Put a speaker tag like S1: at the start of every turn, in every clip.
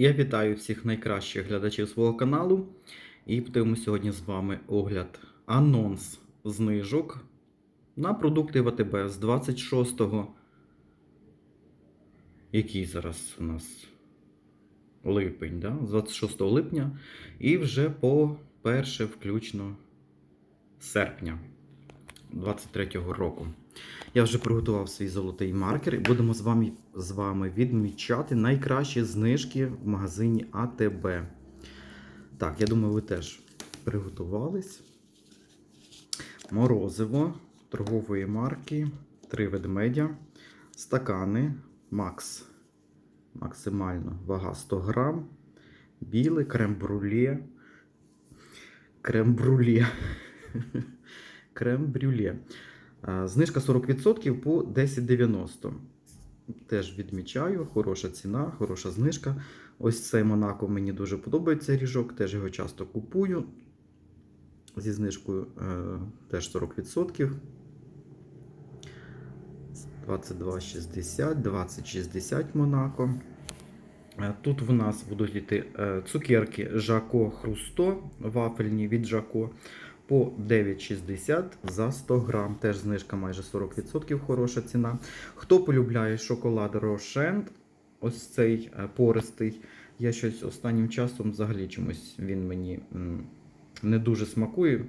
S1: Я вітаю всіх найкращих глядачів свого каналу. І подивимося сьогодні з вами огляд анонс знижок на продукти ВТБ з 26-го. Який зараз у нас липень, да? з 26 липня і вже по 1 включно серпня 23-го року. Я вже приготував свій золотий маркер і будемо з вами, з вами відмічати найкращі знижки в магазині АТБ. Так, я думаю, ви теж приготувались. Морозиво торгової марки, три ведмедя, стакани Макс. Максимально вага 100 грам, біле крем-брулє. Крем-брулє. Крем-брюлє. А, Знижка 40% по 10,90. Теж відмічаю, хороша ціна, хороша знижка. Ось цей Монако мені дуже подобається ріжок, теж його часто купую. Зі знижкою е, теж 40%. 22,60, 20,60 Монако. Е, Тут в нас будуть йти е, цукерки Жако Хрусто, вафельні від Жако по 9,60 за 100 грам. Теж знижка майже 40%, хороша ціна. Хто полюбляє шоколад Рошент, ось цей е, пористий, я щось останнім часом взагалі чомусь він мені не дуже смакує.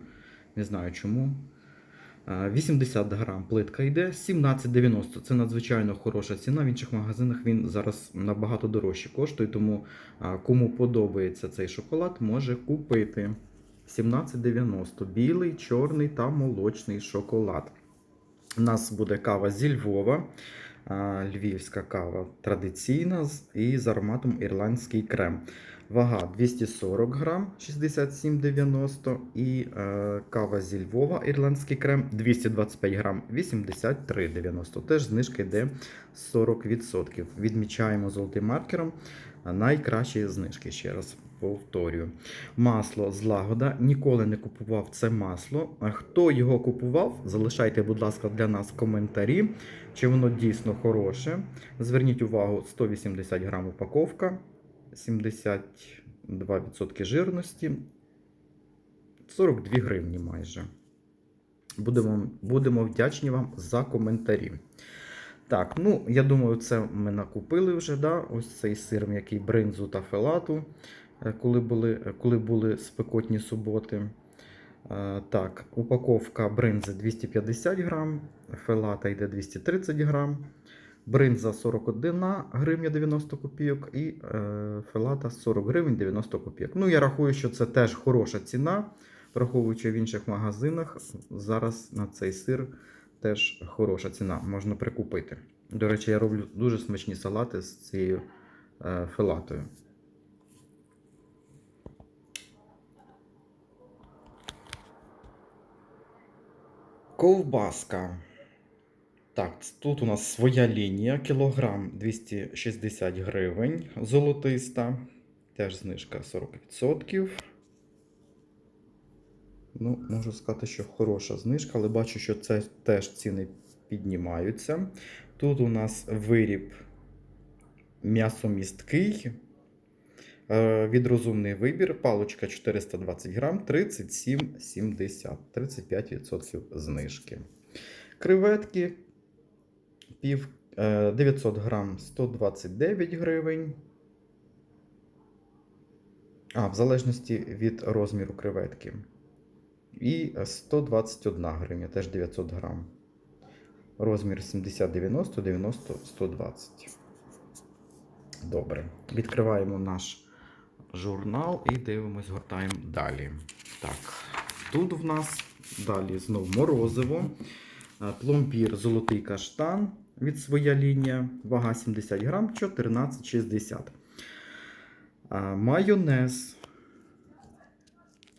S1: Не знаю чому. Е, 80 грам плитка йде, 17,90. Це надзвичайно хороша ціна. В інших магазинах він зараз набагато дорожче коштує, тому кому подобається цей шоколад, може купити. 17,90. Білий, чорний та молочний шоколад. У нас буде кава зі Львова. Львівська кава традиційна і з ароматом ірландський крем. Вага 240 грам 67,90 і е, кава зі Львова ірландський крем 225 грам 83,90. Теж знижка йде 40%. Відмічаємо золотим маркером найкращі знижки. Ще раз повторюю. Масло злагода. Ніколи не купував це масло. А Хто його купував, залишайте, будь ласка, для нас коментарі, чи воно дійсно хороше. Зверніть увагу, 180 грам упаковка. 72% жирності, 42 гривні майже. Будемо, будемо вдячні вам за коментарі. Так, ну, я думаю, це ми накупили вже. да? Ось цей сир м'який бринзу та фелату, коли були, коли були спекотні суботи. Е, Так, упаковка бринзи 250 грам, фелата йде 230 грам. Бринза 41 гривня 90 копійок і е, фелата 40 гривень 90 копійок. Ну, я рахую, що це теж хороша ціна, враховуючи в інших магазинах. Зараз на цей сир теж хороша ціна, можна прикупити. До речі, я роблю дуже смачні салати з цією е, фелатою. Ковбаска. Так, тут у нас своя лінія, кілограм 260 гривень, золотиста, теж знижка 40%. Ну, можу сказати, що хороша знижка, але бачу, що це теж ціни піднімаються. Тут у нас виріб м'ясомісткий. Е, Від розумний вибір, палочка 420 грам, 37,70, 35% знижки. Креветки пів е, 900 грам 129 гривень. А, в залежності від розміру креветки. І 121 гривня, теж 900 грам. Розмір 70-90, 90-120. Добре. Відкриваємо наш журнал і дивимось, гортаємо далі. Так, тут в нас далі знов морозиво. Е, Пломбір золотий каштан від своя лінія, вага 70 грам, 14,60. Майонез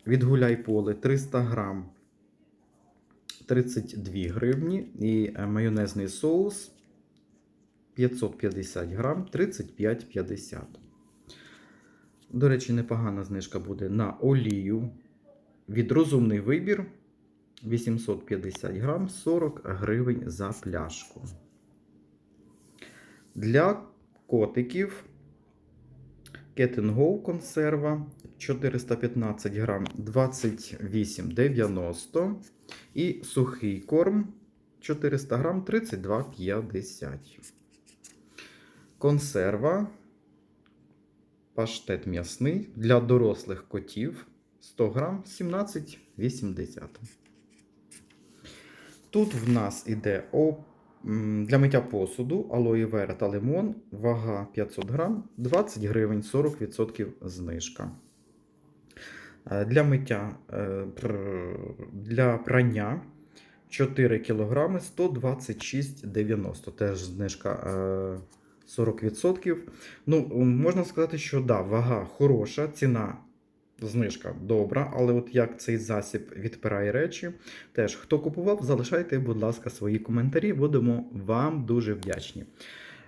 S1: від Гуляйполе 300 грам 32 гривні. І е, майонезний соус 550 грам 35,50. До речі, непогана знижка буде на олію. Від розумний вибір 850 грам 40 гривень за пляшку. Для котиків Cat Go консерва 415 грам 28,90. І сухий корм 400 грам 32,50. Консерва. Паштет м'ясний для дорослих котів 100 грам 17,80. Тут в нас іде для миття посуду алоє вера та лимон, вага 500 грам, 20 гривень, 40% знижка. Е, Для миття е, для прання 4 кг 126,90. Теж знижка е, 40%. Ну, можна сказати, що да, вага хороша, ціна. Знижка добра, але от як цей засіб відпирає речі, теж хто купував, залишайте, будь ласка, свої коментарі. Будемо вам дуже вдячні.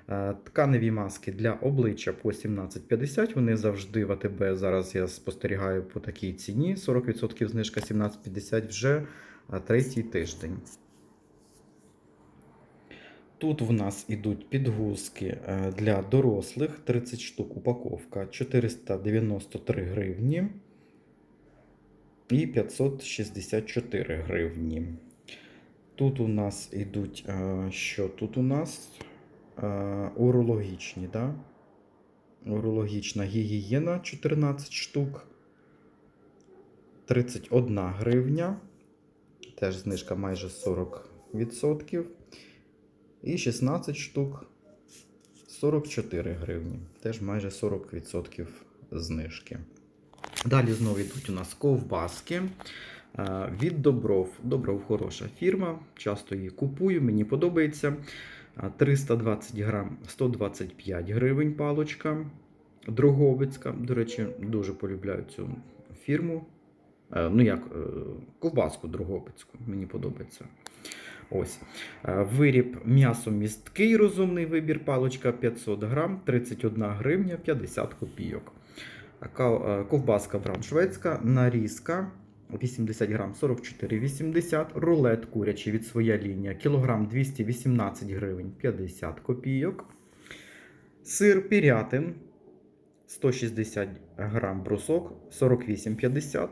S1: Е, Тканеві маски для обличчя по 17,50. Вони завжди в АТБ. Зараз я спостерігаю по такій ціні. 40% знижка 17,50 вже е, третій тиждень. Тут в нас ідуть підгузки е, для дорослих, 30 штук упаковка, 493 гривні і 564 гривні. Тут у нас ідуть, е, що тут у нас Е, урологічні, да? урологічна гігієна 14 штук, 31 гривня, теж знижка майже 40%. І 16 штук 44 гривні. Теж майже 40% знижки. Далі знову йдуть у нас ковбаски е, від Добров. Добров хороша фірма, часто її купую, мені подобається. 320 грам 125 гривень палочка. Дроговицька. До речі, дуже полюбляю цю фірму. Е, Ну як, е, ковбаску Дрогобицьку, мені подобається. Ось. Е, Виріб м'ясо місткий, розумний вибір, палочка 500 грам, 31 гривня 50 копійок. Ка- е, Ковбаска брауншвецька, нарізка 80 грам 44,80. Рулет курячий від своя лінія, кілограм 218 гривень 50 копійок. Сир пірятин 160 грам брусок 48,50.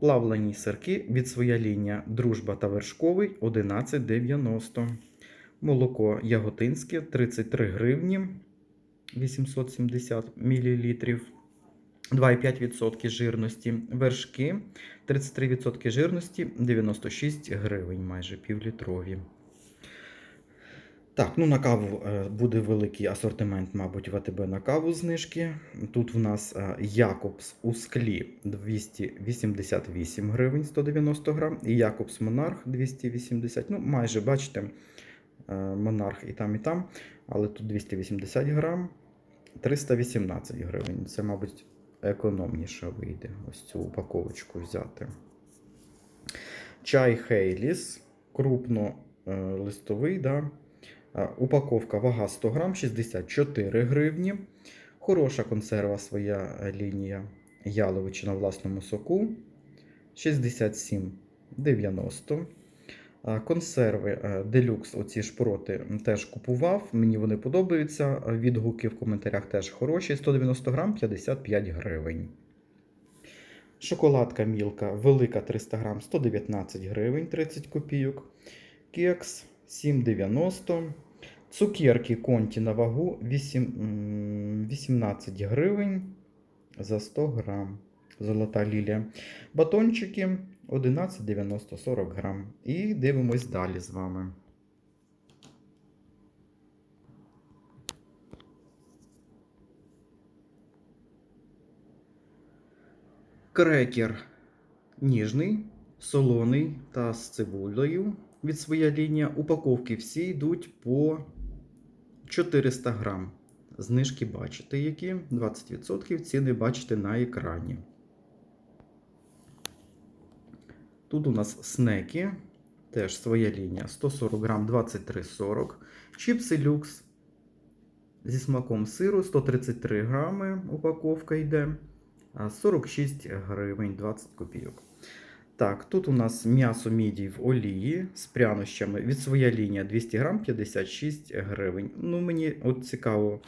S1: Плавлені сирки від своя лінія Дружба та вершковий 11,90. Молоко яготинське 33 гривні 870 мл. 2,5% жирності. Вершки 33% жирності 96 гривень, майже півлітрові. Так, ну на каву е, буде великий асортимент, мабуть, в АТБ на каву знижки. Тут в нас е, Якобс у склі 288 гривень 190 грам, і Якобс Монарх 280. Ну, майже бачите, е, Монарх і там, і там, але тут 280 грам, 318 гривень. Це, мабуть, економніше вийде ось цю упаковочку взяти. Чай Хейліс, крупно листовий, да. Е, Упаковка вага 100 грам, 64 гривні. Хороша консерва своя е, лінія яловичі на власному соку 67,90. Е, Консерви делюкс, оці шпроти теж купував. Мені вони подобаються. Відгуки в коментарях теж хороші. 190 грам 55 гривень. Шоколадка мілка велика 300 грам 119 гривень 30 копійок. Кекс 7,90. Цукерки конті на вагу 8, 18 гривень за 100 грам. Золота лілія. Батончики 11,90 40 грам. І дивимось далі з вами. Крекер ніжний, солоний та з цибулею від своя лінія. Упаковки всі йдуть по 400 грам. Знижки бачите, які 20% ціни бачите на екрані. Тут у нас снеки, теж своя лінія 140 грам 23,40. Чіпси люкс зі смаком сиру 133 грами. Упаковка йде. 46 гривень 20 копійок. Так, тут у нас м'ясо мідій в олії з прянощами від своя лінія 200 грам 56 гривень. Ну, мені от цікаво,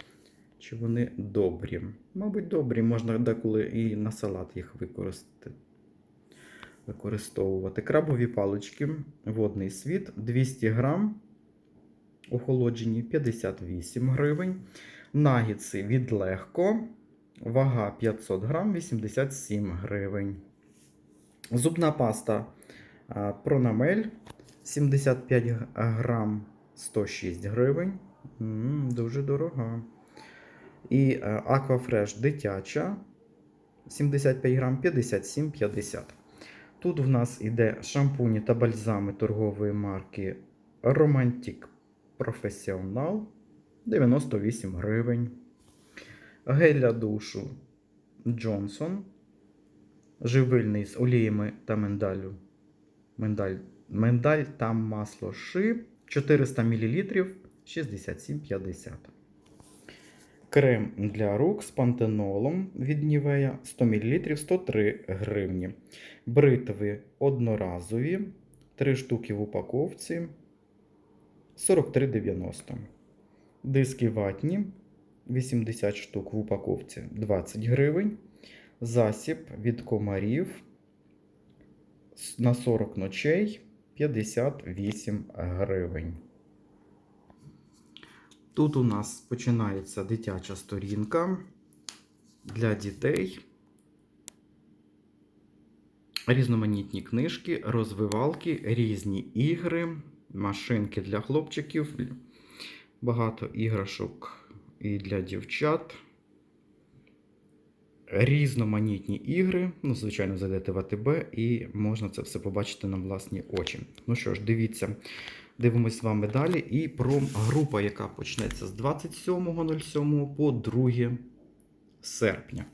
S1: Чи вони добрі? Мабуть, добрі, можна деколи і на салат їх використати. Використовувати. Крабові палички, водний світ 200 грам, охолоджені 58 гривень. Нагітси від легко, вага 500 грам, 87 гривень. Зубна паста Пронамель 75 грам 106 гривень. М, дуже дорога. І е, Aquafresh дитяча 75 грам 57,50. Тут в нас іде шампуні та бальзами торгової марки Romantic Professional 98 гривень. Гель для душу Johnson. Живильний з оліями та миндалю. Миндаль, миндаль та масло ши 400 мл 67,50. Крем для рук з пантенолом від Нівея 100 мл 103 гривні. Бритви одноразові 3 штуки в упаковці 43,90. Диски ватні 80 штук в упаковці 20 гривень. Засіб від комарів на 40 ночей 58 гривень. Тут у нас починається дитяча сторінка для дітей. Різноманітні книжки, розвивалки, різні ігри, машинки для хлопчиків, багато іграшок і для дівчат. Різноманітні ігри. Ну, звичайно, зайдете в АТБ і можна це все побачити на власні очі. Ну що ж, дивіться, дивимось з вами далі. І про група, яка почнеться з 27.07 по 2 серпня.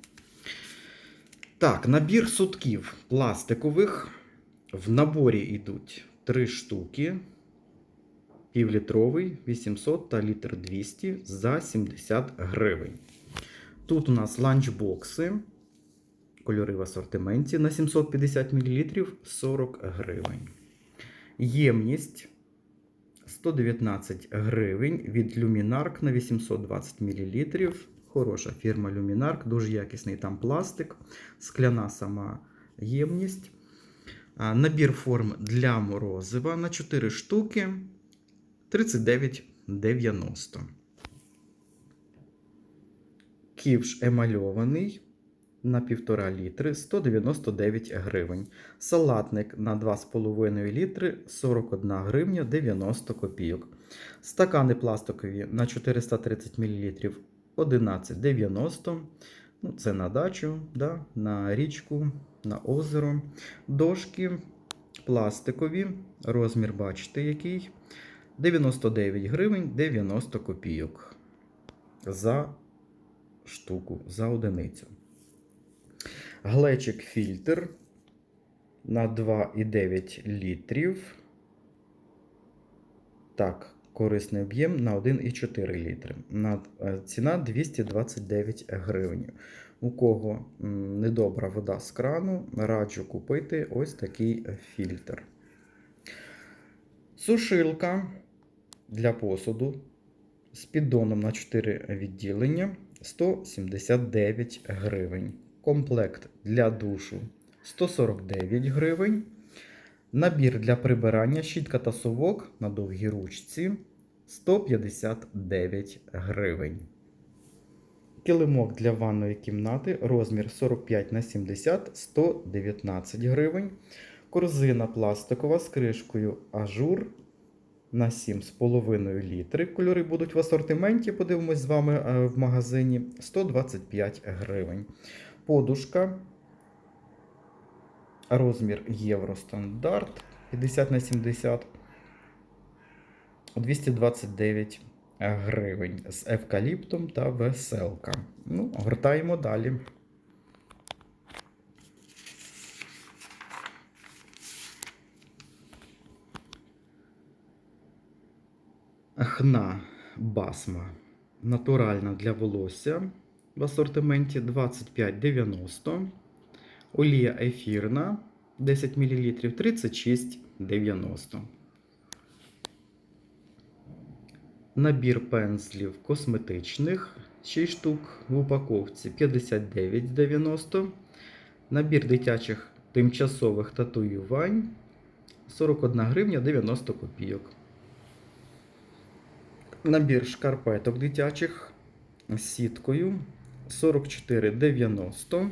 S1: Так, набір сутків пластикових. В наборі йдуть 3 штуки. Півлітровий 800 та літр 200 за 70 гривень. Тут у нас ланчбокси, кольори в асортименті на 750 мл 40 гривень. Ємність 119 гривень від Luminark на 820 мл. Хороша фірма Luminark, дуже якісний там пластик, скляна сама ємність. Набір форм для морозива на 4 штуки 39,90. Ківш емальований на 1,5 літри 199 гривень. Салатник на 2,5 літри 41 гривня 90 копійок. Стакани пластикові на 430 мл 11,90. Ну, це на дачу, да, на річку, на озеро. Дошки пластикові, розмір бачите який. 99 гривень 90 копійок. За штуку за одиницю. Глечик фільтр на 2,9 літрів. Так, корисний об'єм на 1,4 літри. Е, ціна 229 гривень. У кого недобра вода з крану, раджу купити ось такий фільтр. Сушилка для посуду з піддоном на 4 відділення 179 гривень. Комплект для душу 149 гривень. Набір для прибирання, щітка та совок на довгій ручці 159 гривень. Килимок для ванної кімнати розмір 45 на 70 119 гривень. Корзина пластикова з кришкою ажур на 7,5 літри. Кольори будуть в асортименті. Подивимось з вами е, в магазині 125 гривень. Подушка. Розмір Євростандарт 50 на 70 229 гривень з евкаліптом та веселка. Ну, гортаємо далі. Хна басма натуральна для волосся в асортименті 25,90. Олія ефірна 10 мл 36,90. Набір пензлів косметичних 6 штук в упаковці 59,90. Набір дитячих тимчасових татуювань 41 гривня 90 копійок. Набір шкарпеток дитячих з сіткою 44,90.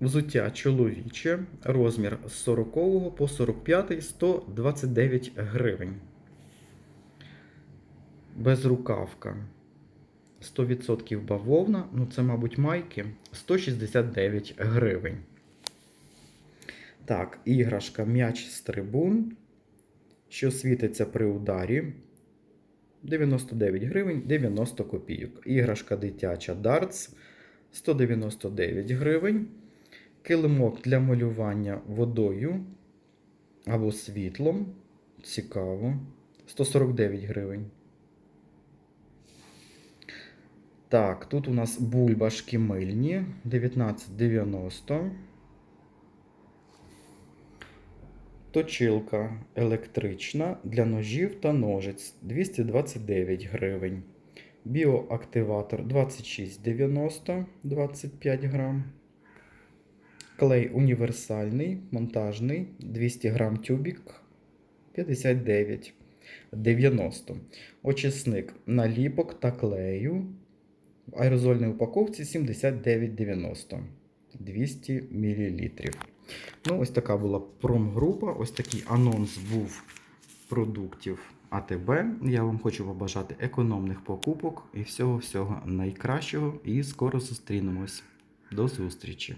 S1: Взуття чоловіче, розмір з 40 по 45 129 гривень. Безрукавка 100% бавовна, ну це, мабуть, майки 169 гривень. Так, іграшка м'яч стрибун, що світиться при ударі. 99 гривень 90 копійок. Іграшка дитяча дартс 199 гривень. Килимок для малювання водою або світлом. Цікаво. 149 гривень. Так, тут у нас бульбашки мильні 19,90. Точилка електрична для ножів та ножиць 229 гривень. Біоактиватор 26,90 25 грам. Клей універсальний, монтажний 200 грам тюбік 59,90. Очисник наліпок та клею в аерозольній упаковці 79,90 200 мл. Ну, ось така була промгрупа, ось такий анонс був продуктів АТБ. Я вам хочу побажати економних покупок і всього-всього найкращого. І скоро зустрінемось. До зустрічі!